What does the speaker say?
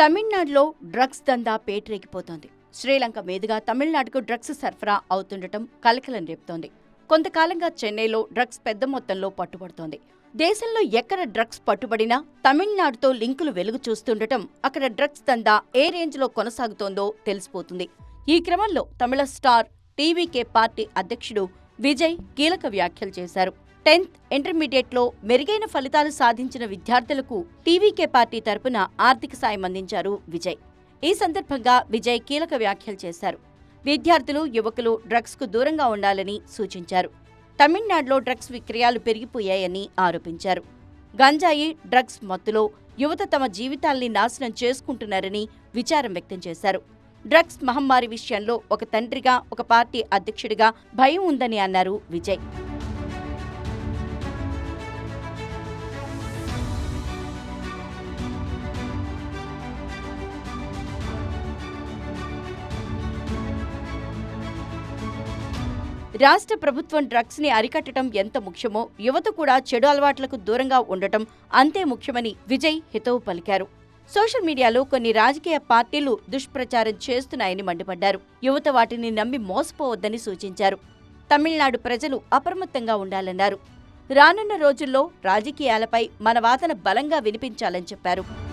తమిళనాడులో డ్రగ్స్ దందా పేటరేగిపోతోంది. శ్రీలంక మీదుగా తమిళనాడుకు డ్రగ్స్ సరఫరా అవుతుండటం కలకలం రేపుతోంది. కొంతకాలంగా చెన్నైలో డ్రగ్స్ పెద్ద మొత్తంలో పట్టుబడుతోంది. దేశంలో ఎక్కడ డ్రగ్స్ పట్టుబడినా తమిళనాడుతో లింకులు వెలుగు చూస్తుండటం అక్కడ డ్రగ్స్ దందా ఏ రేంజ్లో కొనసాగుతోందో తెలిసిపోతుంది. ఈ క్రమంలో తమిళ స్టార్ టీవీకే పార్టీ అధ్యక్షుడు విజయ్ కీలక వ్యాఖ్యలు చేశారు. టెన్త్ ఇంటర్మీడియట్లో మెరుగైన ఫలితాలు సాధించిన విద్యార్థులకు టీవీకే పార్టీ తరపున ఆర్థిక సాయం అందించారు విజయ్. ఈ సందర్భంగా విజయ్ కీలక వ్యాఖ్యలు చేశారు. విద్యార్థులు యువకులు డ్రగ్స్కు దూరంగా ఉండాలని సూచించారు. తమిళనాడులో డ్రగ్స్ విక్రయాలు పెరిగిపోయాయని ఆరోపించారు. గంజాయి డ్రగ్స్ మత్తులో యువత తమ జీవితాల్ని నాశనం చేసుకుంటున్నారని విచారం వ్యక్తం చేశారు. డ్రగ్స్ మహమ్మారి విషయంలో ఒక తండ్రిగా ఒక పార్టీ అధ్యక్షుడిగా భయం ఉందని అన్నారు విజయ్. రాష్ట్ర ప్రభుత్వం డ్రగ్స్ని అరికట్టడం ఎంత ముఖ్యమో యువత కూడా చెడు అలవాట్లకు దూరంగా ఉండటం అంతే ముఖ్యమని విజయ్ హితవు పలికారు. సోషల్ మీడియాలో కొన్ని రాజకీయ పార్టీలు దుష్ప్రచారం చేస్తున్నాయని మండిపడ్డారు. యువత వాటిని నమ్మి మోసపోవద్దని సూచించారు. తమిళనాడు ప్రజలు అప్రమత్తంగా ఉండాలన్నారు. రానున్న రోజుల్లో రాజకీయాలపై మన వాదన బలంగా వినిపించాలని చెప్పారు.